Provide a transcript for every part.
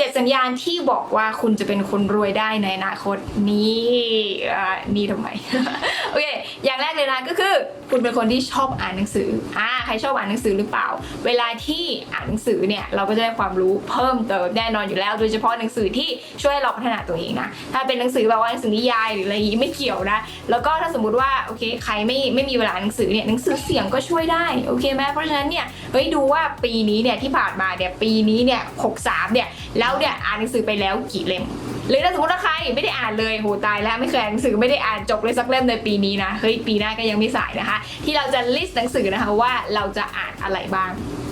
เจ็ดสัญญาณที่บอกว่าคุณจะเป็นคนรวยได้ในอนาคตนี่นี่ทำไม โอเค อย่างแรกเลยนะก็คือ คุณเป็นคนที่ชอบอ่านหนังสืออ่าใครชอบอ่านหนังสือหรือเปล่า เวลาที่อ่านหนังสือเนี่ยเราก็จะได้ความรู้เพิ่มเติมแน่นอนอยู่แล้ว โดยเฉพาะหนังสือที่ช่วยเราพัฒนาตัวเองนะถ้าเป็นหนังสือแบบว่าหนังสือนิยายหรืออะไรอย่างงี้ไม่เกี่ยวนะแล้วก็ถ้าสมมติว่าโอเคใครไม่ไม่มีเวลาอ่านหนังสือเนี่ยหนังสือเสียงก็ช่วยได้โอเคไหมเพราะฉะนั้นเนี่ยเฮ้ยดูว่าปีนี้เนี่ยที่ผ่านมาเนี่ยปีนี้เนี่ย63เนี่ยแล้วล้วเนี่ยอ่านหนังสือไปแล้วกี่เล่มหรือถ้าสมมติว่าใครไม่ได้อ่านเลยโหตายแล้วไม่เคยอ่านหนังสือไม่ได้อ่านจบเลยสักเล่มในปีนี้นะเฮ้ยปีหน้าก็ยังไม่สายนะคะ ที่เราจะลิสต์หนังสือนะคะว่าเราจะอ่านอะไรบ้าง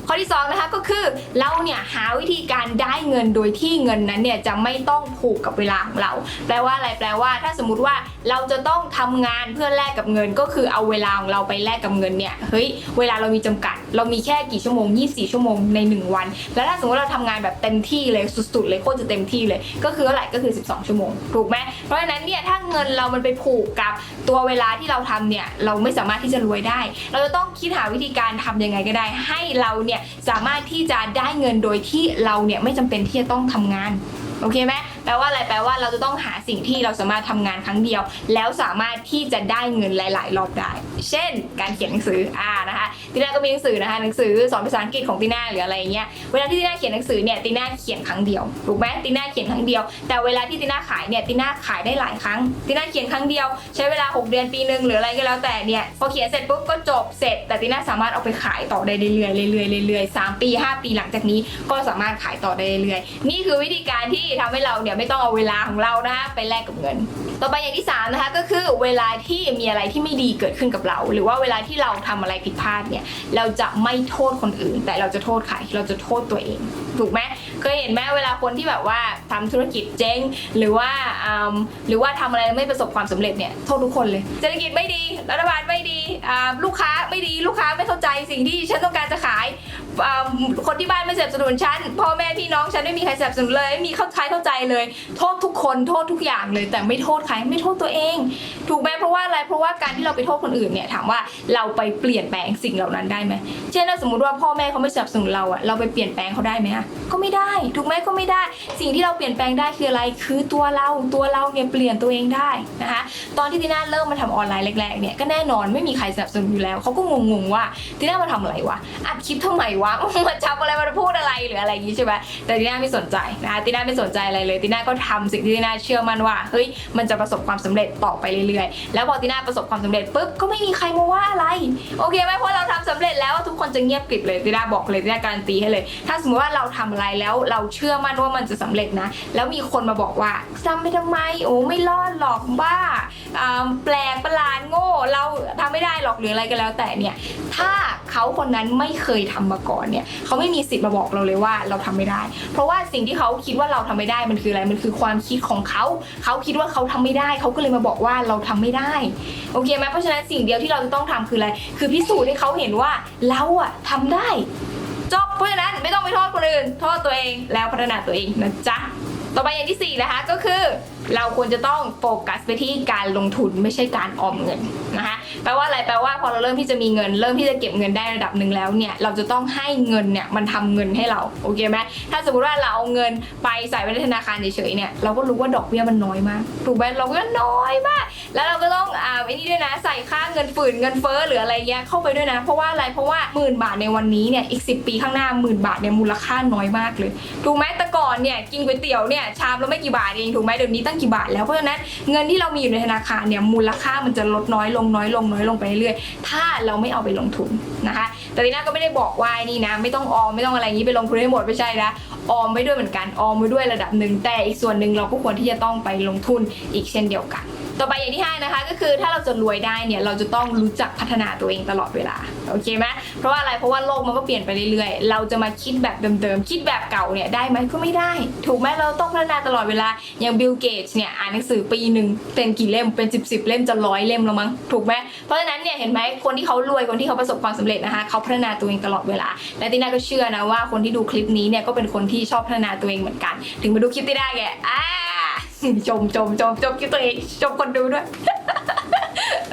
ข้อที่สองนะคะก็คือเราเนี่ยหาวิธีการได้เงินโดยที่เงินนั้นเนี่ยจะไม่ต้องผูกกับเวลาของเรา แปลว่าอะไรแปลว่า ถ้าสมมติว่าเราจะต้องทำงานเพื่อแลกกับเงิน ก็คือเอาเวลาของเราไปแลกกับเงินเนี่ยเฮ้ยเวลาเรามีจำกัด เรามีแค่กี่ชั่วโมง 24 ชั่วโมงใน 1 วัน แล้วถ้าสมมติเราทำงานแบบเต็มที่เลยสุดๆเลยโคตรจะเต็มที่เลย ก็คือเท่าไหร่ก็คือ 12 ชั่วโมงถูกไหมเพราะฉะนั้นเนี่ยถ้าเงินเรามันไปผูกกับตัวเวลาที่เราทำเนี่ยเราไม่สามารถที่จะรวยได้ เราจะต้องคิดหาวิธีการทำยังไงก็ได้ ให้เราเนี่ยสามารถที่จะได้เงินโดยที่เราเนี่ยไม่จำเป็นที่จะต้องทำงานโอเคไหม แปลว่าอะไรแปลว่าเราจะต้องหาสิ่งที่เราสามารถทำงานครั้งเดียว แล้วสามารถที่จะได้เงินหลาย ๆ รอบได้ เช่น การเขียนหนังสืออ่านะคะตีน่าก็มีหนังสือนะคะหนังสือสอนภาษาอังกฤษของตีน่าหรืออะไรเงี้ยเวลาที่ตีน่าเขียนหนังสือเนี่ยตีน่าเขียนครั้งเดียวถูกไหมตีน่าเขียนครั้งเดียว แต่เวลาที่ตีน่าขายเนี่ยตีน่าขายได้หลายครั้งตีน่าเขียนครั้งเดียว ใช้เวลา 6 เดือนปีหนึ่งหรืออะไรก็แล้วแต่เนี่ยพอเขียนเสร็จปุ๊บก็จบเสร็จ แต่ตีน่าสามารถเอาไปขายต่อได้เรื่อยๆเรื่อยๆเรื่อยๆสามปีห้าปีหลังจากนี้ก็สามารถขายต่อได้เรื่อยๆนี่คือวิธีการที่ทำให้เราเนี่ยไม่ต้องเอาเวลาของเรานะคะไปแลกกับเงิน ต่อไปอย่างที่สามนะคะก็คือเวลาที่มีอะไรที่ไม่ดีเกิดขึ้นกับเรา หรือว่าเวลาที่เราทำอะไรผิดพลาดเนี่ยเราจะไม่โทษคนอื่น แต่เราจะโทษใครเราจะโทษตัวเอง ถูกไหมเคยเห็นไหมเวลาคนที่แบบว่าทำธุรกิจเจ๊ง หรือว่าหรือว่าทำอะไรไม่ประสบความสำเร็จเนี่ยโทษทุกคนเลยเศรษฐกิจไม่ดีรัฐบาลไม่ดีลูกค้าไม่ดีลูกค้าไม่เข้าใจสิ่งที่ฉันต้องการจะขายคนที่บ้านไม่สนับสนุนฉันพ่อแม่พี่น้องฉันไม่มีใครสนับสนุนเลยไม่มีเข้าใครเข้าใจเลย โทษทุกคนโทษทุกอย่างเลย แต่ไม่โทษใครไม่โทษตัวเอง ถูกไหมเพราะว่าอะไรเพราะว่าการที่เราไปโทษคนอื่นเนี่ยถามว่าเราไปเปลี่ยนแปลงสิ่งเหล่านั้นได้ไหมเช่นถ้าสมมติว่าพ่อแม่เขาไม่สนับสนุนเราอะเราไปเปลี่ยนแปลงเขาได้ไหมอะก็ไม่ได้ ถูกไหมก็ไม่ได้ สิ่งที่เราเปลี่ยนแปลงได้คืออะไร คือตัวเราตัวเราเนี่ยเปลี่ยนตัวเองได้นะคะ ตอนที่ทีน่าเริ่มมาทำออนไลน์แรกๆเนี่ยก็แน่นอนไม่มีใครสนับสนุนอยู่แล้วเขาก็งงๆว่าทีน่ามาทำอะไรวะอัดคลิปทำไมวะมาจับอะไรมาพูดอะไรหรืออะไรอย่างงี้ใช่ไหมแต่ทีน่าไม่สนใจนะคะทีน่าไม่สนใจอะไรเลยทีน่าก็ทำสิ่งที่ทีน่าเชื่อมั่นว่าเฮ้ยมันจะประสบความสำเร็จต่อไปเรื่อยๆ แล้วพอทีน่าประสบความสำเร็จปุ๊บก็ไม่มีใครมาว่าอะไรโอเคไหมเพราะเราทำสำเร็จแล้วทุกคนจะเงียบกริบเลยทีน่าบอกเลยทีน่าการันตีให้เลย ถ้าสมมติว่าเราทำอะไรแล้วเราเชื่อมั่นว่ามันจะสำเร็จนะ แล้วมีคนมาบอกว่าทำไปทำไม โอ้ไม่รอดหรอกบ้าแปลกประหลาดโง่ เราทำไม่ได้หรอกหรืออะไรก็แล้ว แต่เนี่ย ถ้าเขาคนนั้นไม่เคยทำมาก่อนเนี่ยเขาไม่มีสิทธิ์มาบอกเราเลยว่าเราทำไม่ได้ เพราะว่าสิ่งที่เขาคิดว่าเราทำไม่ได้มันคืออะไรมันคือความคิดของเขาเขาคิดว่าเขาทำไม่ได้เขาก็เลยมาบอกว่าเราทำไม่ได้โอเคไหมเพราะฉะนั้นสิ่งเดียวที่เราจะต้องทำคืออะไรคือพิสูจน์ให้เขาเห็นว่าเราอะทำได้ คนอื่น โทษตัวเองแล้วพัฒนาตัวเองนะจ๊ะ ต่อไปอย่างที่4นะคะก็คือ เราควรจะต้องโฟกัสไปที่การลงทุนไม่ใช่การออมเงินนะคะแปลว่าอะไรแปลว่าพอเราเริ่มที่จะมีเงิน เริ่มที่จะเก็บเงินได้ระดับหนึ่งแล้วเนี่ยเราจะต้องให้เงินเนี่ยมันทำเงินให้เราโอเคไหมถ้าสมมติว่าเราเอาเงินไปใส่ไว้ในธนาคารเฉยๆเนี่ยเราก็รู้ว่าดอกเบี้ยมันน้อยมากถูกไหมเราก็น้อยมาก แล้วเราก็ต้องอ่าไอ้นี่ด้วยนะใส่ค่าเงินฝืนเงินเฟ้อหรืออะไรเงี้ยเข้าไปด้วยนะ เพราะว่าอะไรเพราะว่าหมื่นบาทในวันนี้เนี่ยอีก 10 ปีข้างหน้าหมื่นบาทเนี่ยมูลค่าน้อยมากเลย ถูกไหมแต่ก่อนเนี่ยกินก๋วยเตี๋ยวเนี่ยชามละไม่กี่บาทเองถูกไหมเดี๋ยวนี้ตั้งกี่บาทแล้วเพราะฉะนั้นเงินที่เรามีอยู่ในธนาคารเนี่ยมูลค่ามันจะลดน้อยลงน้อยลงน้อยลงไปเรื่อยๆถ้าเราไม่เอาไปลงทุนนะคะ แต่ทีน่าก็ไม่ได้บอกว่านี่นะ ไม่ต้องออมไม่ต้องอะไรอย่างนี้ไปลงทุนให้หมดไม่ใช่นะออมไว้ด้วยเหมือนกันออมไว้ด้วยระดับหนึ่งแต่อีกส่วนหนึ่งเราก็ควรที่จะต้องไปลงทุนอีกเช่นเดียวกัน ต่อไปอย่างที่ห้านะคะก็คือถ้าเราจะรวยได้เนี่ยเราจะต้องรู้จักพัฒนาตัวเองตลอดเวลาโอเคไหมเพราะว่าอะไรเพราะว่าโลกมันก็เปลี่ยนไปเรื่อยๆ เราจะมาคิดแบบเดิมๆคิดแบบเก่าเนี่ยได้ไหมก็ไม่ได้ ถูกไหมเราต้องพัฒนาตลอดเวลาอย่างบิลเกตเนี่ยอ่านหนังสือปีหนึ่งเป็นกี่เล่มเป็นสิบสิบเล่มจะร้อยเล่มแล้วมั้งถูกไหมเพราะฉะนั้นเนี่ยเห็นไหมคนที่เขารวยคนที่เขาประสบความสำเร็จนะคะเขาพัฒนาตัวเองตลอดเวลา และติน่าก็เชื่อนะว่าคนที่ดูคลิปนี้เนี่ยก็เป็นคนที่ชอบพัฒนาตัวเองเหมือนกัน ถึงมาดูคลิปที่ได้แกอ่า จมจมจมจมคลิปตัวเองจมคนดูด้วย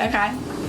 นะคะ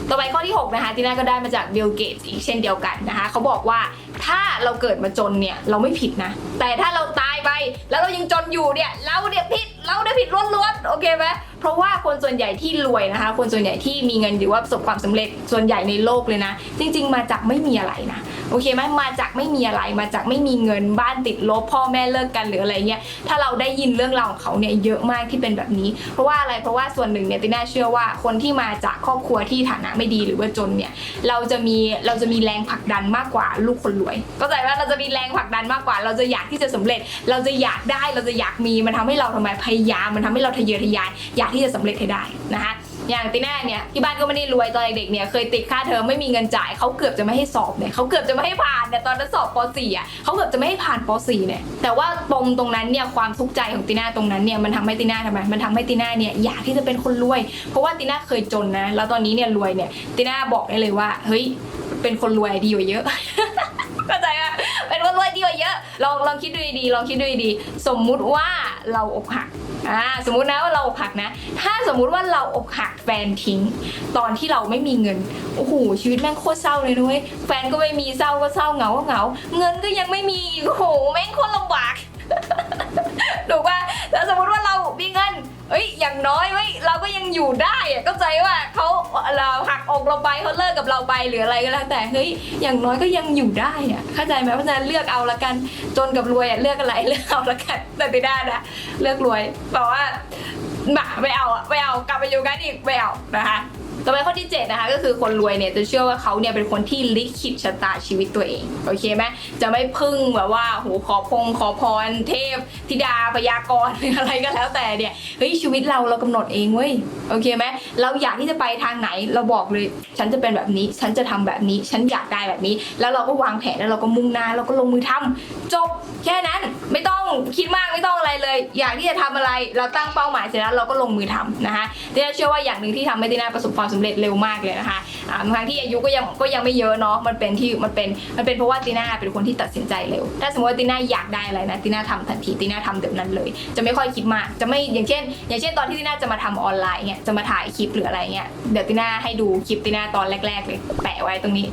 ต่อไปข้อที่ 6 นะคะที่น่าก็ได้มาจากบิลเกตอีกเช่นเดียวกันนะคะ เขาบอกว่าถ้าเราเกิดมาจนเนี่ย เราไม่ผิดนะ แต่ถ้าเราตายไปไปแล้วเรายังจนอยู่เนี่ย เราเนี่ยผิด เราเนี่ยผิดล้วนๆโอเคไหมเพราะว่าคนส่วนใหญ่ที่รวยนะคะ คนส่วนใหญ่ที่มีเงินหรือว่าประสบความสำเร็จส่วนใหญ่ในโลกเลยนะ จริง ๆ มาจากไม่มีอะไรนะโอเคไหมมาจากไม่มีอะไรมาจากไม่มีเงินบ้านติดลบพ่อแม่เลิกกันหรืออะไรเงี้ยถ้าเราได้ยินเรื่องราวของเขาเนี่ยเยอะมากที่เป็นแบบนี้ เพราะว่าอะไรเพราะว่าส่วนหนึ่งเนี่ยติน่าเชื่อว่าคนที่มาจากครอบครัวที่ฐานะไม่ดีหรือว่าจนเนี่ยเราจะมีเราจะมีแรงผลักดันมากกว่าลูกคนรวยก็ใจว่าเราจะมีแรงผลักดันมากกว่า เราจะอยากที่จะสำเร็จ เราจะอยากได้เราจะอยากมีมันทำให้เราทำไมพยายามมันทำให้เราทะเยอทะยานอยากที่จะสำเร็จให้ได้นะคะอย่างติน่าเนี่ยที่บ้านก็ไม่ได้รวยตอนเด็กๆเนี่ยเคยติดค่าเทอมไม่มีเงินจ่ายเขาเกือบจะไม่ให้สอบเนี่ยเขาเกือบจะไม่ให้ผ่านเนี่ยตอนนั้นสอบป .4 อะเขาเกือบจะไม่ให้ผ่านป .4 เนี่ยแต่ว่าปมตรงนั้นเนี่ยความทุกข์ใจของติน่าตรงนั้นเนี่ยมันทำให้ติน่าทำไมมันทำให้ติน่าเนี่ยอยากที่จะเป็นคนรวย เพราะว่าติน่าเคยจนนะแล้วตอนนี้เนี่ยรวยเนี่ยติน่าบอกได้เลยว่าเฮ้ยเป็นคนรวยดีกว่าเยอะเข้าใจ เยอะลองลองคิดดูดีๆลองคิดดูดีๆสมมุติว่าเราอกหักอ่าสมมุตินะว่าเราอกหักนะ ถ้าสมมุติว่าเราอกหักแฟนทิ้ง ตอนที่เราไม่มีเงินโอ้โหชีวิตแม่งโคตรเศร้าเลยนุ้ยแฟนก็ไม่มีเศร้าก็เศร้าเหงาก็เหงา เงินก็ยังไม่มีโอ้โหแม่งโคตรลำบาก ถูกป่ะแล้วสมมติว่าเรามีเงินเอ้ยอย่างน้อยเว้ยเราก็ยังอยู่ได้อะเข้าใจว่าเขาเราหักอกเราไปเขาเลิกกับเราไปหรืออะไรก็แล้วแต่เฮ้ยอย่างน้อยก็ยังอยู่ได้อะเข้าใจไหมเพราะฉะนั้นเลือกเอาละกันจนกับรวยอะเลือกอะไรเลือกเอาละกันแต่ไม่ได้นะเลือกรวยเพราะว่าบ่าไม่เอาอะไม่เอากลับไปอยู่กันอีกไม่เอานะคะ ต่อไปข้อที่7นะคะก็คือคนรวยเนี่ยจะเชื่อว่าเขาเนี่ยเป็นคนที่ลิขิตชะตาชีวิตตัวเองโอเคไหมจะไม่พึ่งแบบว่าโหขอพงขอพร เทพธิดาพยากรณ์อะไรก็แล้วแต่เนี่ยเฮ้ยชีวิตเราเรากำหนดเองเว้ยโอเคไหมเราอยากที่จะไปทางไหนเราบอกเลย ฉันจะเป็นแบบนี้ ฉันจะทำแบบนี้ ฉันอยากได้แบบนี้ แล้วเราก็วางแผนแล้วเราก็มุ่งหน้าเราก็ลงมือทำจบแค่นั้นไม่ต้องคิดมากไม่ต้องอะไรเลย อยากที่จะทำอะไร เราตั้งเป้าหมายเสร็จแล้วเราก็ลงมือทำนะคะติน่าเชื่อว่าอย่างหนึ่งที่ทำให้ติน่าประสบความสำเร็จเร็วมากเลยนะคะบาทั้งที่อายุก็ยังก็ยังไม่เยอะเนาะมันเป็นที่มันเป็นมันเป็นเพราะว่าติน่าเป็นคนที่ตัดสินใจเร็ว ถ้าสมมติว่าติน่าอยากได้อะไรนะติน่าทำทันทีติน่าทำเดี๋ยวนั้นเลย จะไม่ค่อยคิดมากจะไม่อย่างเช่น อย่างเช่นตอนที่ติน่าจะมาทำออนไลน์เนี่ยจะมาถ่ายคลิปหรืออะไรเงี้ยเดี๋ยวติน่าให้ดูคลิปติน่าตอนแรก ๆ เลย แปะไว้ตรงนี้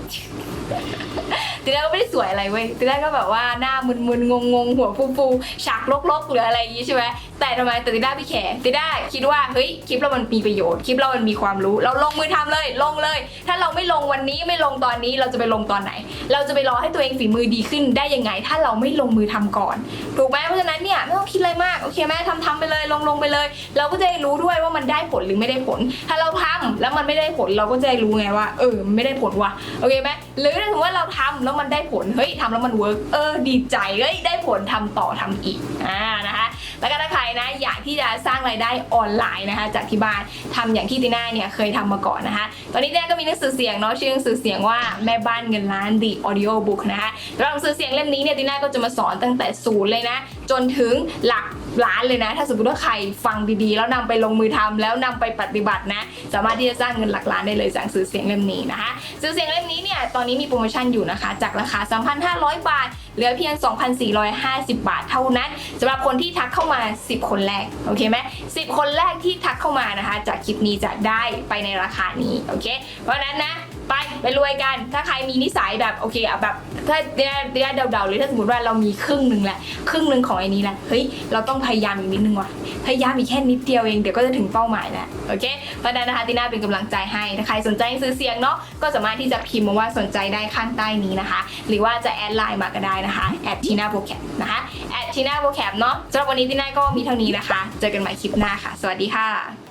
ติน่าก็ไม่ได้สวยอะไรเว้ยติน่าก็แบบว่าหน้ามึนๆงงๆหัวฟูๆฉากลกๆหรืออะไรอย่างงี้ใช่ไหมแต่ทำไมแต่ติน่าไม่แคร์ติน่าคิดว่าเฮ้ยคลิปเรามันมีประโยชน์คลิปเรามันมีความรู้ เราลงมือทำเลยลงเลย ถ้าเราไม่ลงวันนี้ไม่ลงตอนนี้เราจะไปลงตอนไหน เราจะไปรอให้ตัวเองฝีมือดีขึ้นได้ยังไง ถ้าเราไม่ลงมือทำก่อนถูกไหมเพราะฉะนั้นเนี่ยไม่ต้องคิดอะไรมากโอเคไหมทำทำไปเลยลงลงไปเลย เราก็จะได้รู้ด้วยว่ามันได้ผลหรือไม่ได้ผล ถ้าเราทำ แล้วมันไม่ได้ผลเราก็จะรู้ไงว่าเออไม่ได้ผลว่ะโอเคไหมหรือถ้าสมมติว่าเราทำแล้วมันได้ผลเฮ้ยทำแล้วมันเวิร์กเออดีใจเฮ้ยได้ผลทำต่อทำอีกอ่านะคะแล้วก็ถ้าใครนะอยากที่จะสร้างรายได้ออนไลน์นะคะจากที่บ้านทำอย่างที่ติน่าเนี่ยเคยทำมาก่อนนะคะ ตอนนี้ติน่าก็มีหนังสือเสียงเนาะชื่อหนังสือเสียงว่าแม่บ้านเงินล้าน The Audio Book นะคะสำหรับหนังสือเสียงเล่มนี้เนี่ยติน่าก็จะมาสอนตั้งแต่ศูนย์เลยนะ จนถึงหลักล้านเลยนะ ถ้าสมมติว่าใครฟังดีๆ แล้วนำไปลงมือทำแล้วนำไปปฏิบัตินะ สามารถที่จะสร้างเงินหลักล้านได้เลยจากซื้อเสียงเล่มนี้นะคะซื้อเสียงเล่มนี้เนี่ยตอนนี้มีโปรโมชั่นอยู่นะคะ จากราคา 3,500 บาทเหลือเพียง 2,450 บาทเท่านั้นสำหรับคนที่ทักเข้ามา 10 คนแรกโอเคไหม10 คนแรกที่ทักเข้ามานะคะ จากคลิปนี้จะได้ไปในราคานี้โอเค เพราะนั้นนะไปไปรวยกัน ถ้าใครมีนิสัยแบบโอเคอะแบบถ้าเดียเดียเดาๆเลยถ้าสมมติว่าเรามีครึ่งหนึ่งแหละครึ่งหนึ่งของไอ้นี้แหละเฮ้ยเราต้องพยายามอีกนิดนึงว่ะพยายามอีกแค่นิดเดียวเองเดี๋ยวก็จะถึงเป้าหมายแล้วโอเคเพราะนั้นนะคะตีน่าเป็นกำลังใจให้ถ้าใครสนใจซื้อเสียงเนาะก็สามารถที่จะพิมพ์มาว่าสนใจได้ข้างใต้นี้นะคะ หรือว่าจะแอดไลน์มาก็ได้นะคะแอดทีน่าโปรแคปนะคะแอดทีน่าโปรแคปเนาะสำหรับวันนี้ทีน่าก็มีเท่านี้นะคะ เจอกันใหม่คลิปหน้าค่ะ สวัสดีค่ะ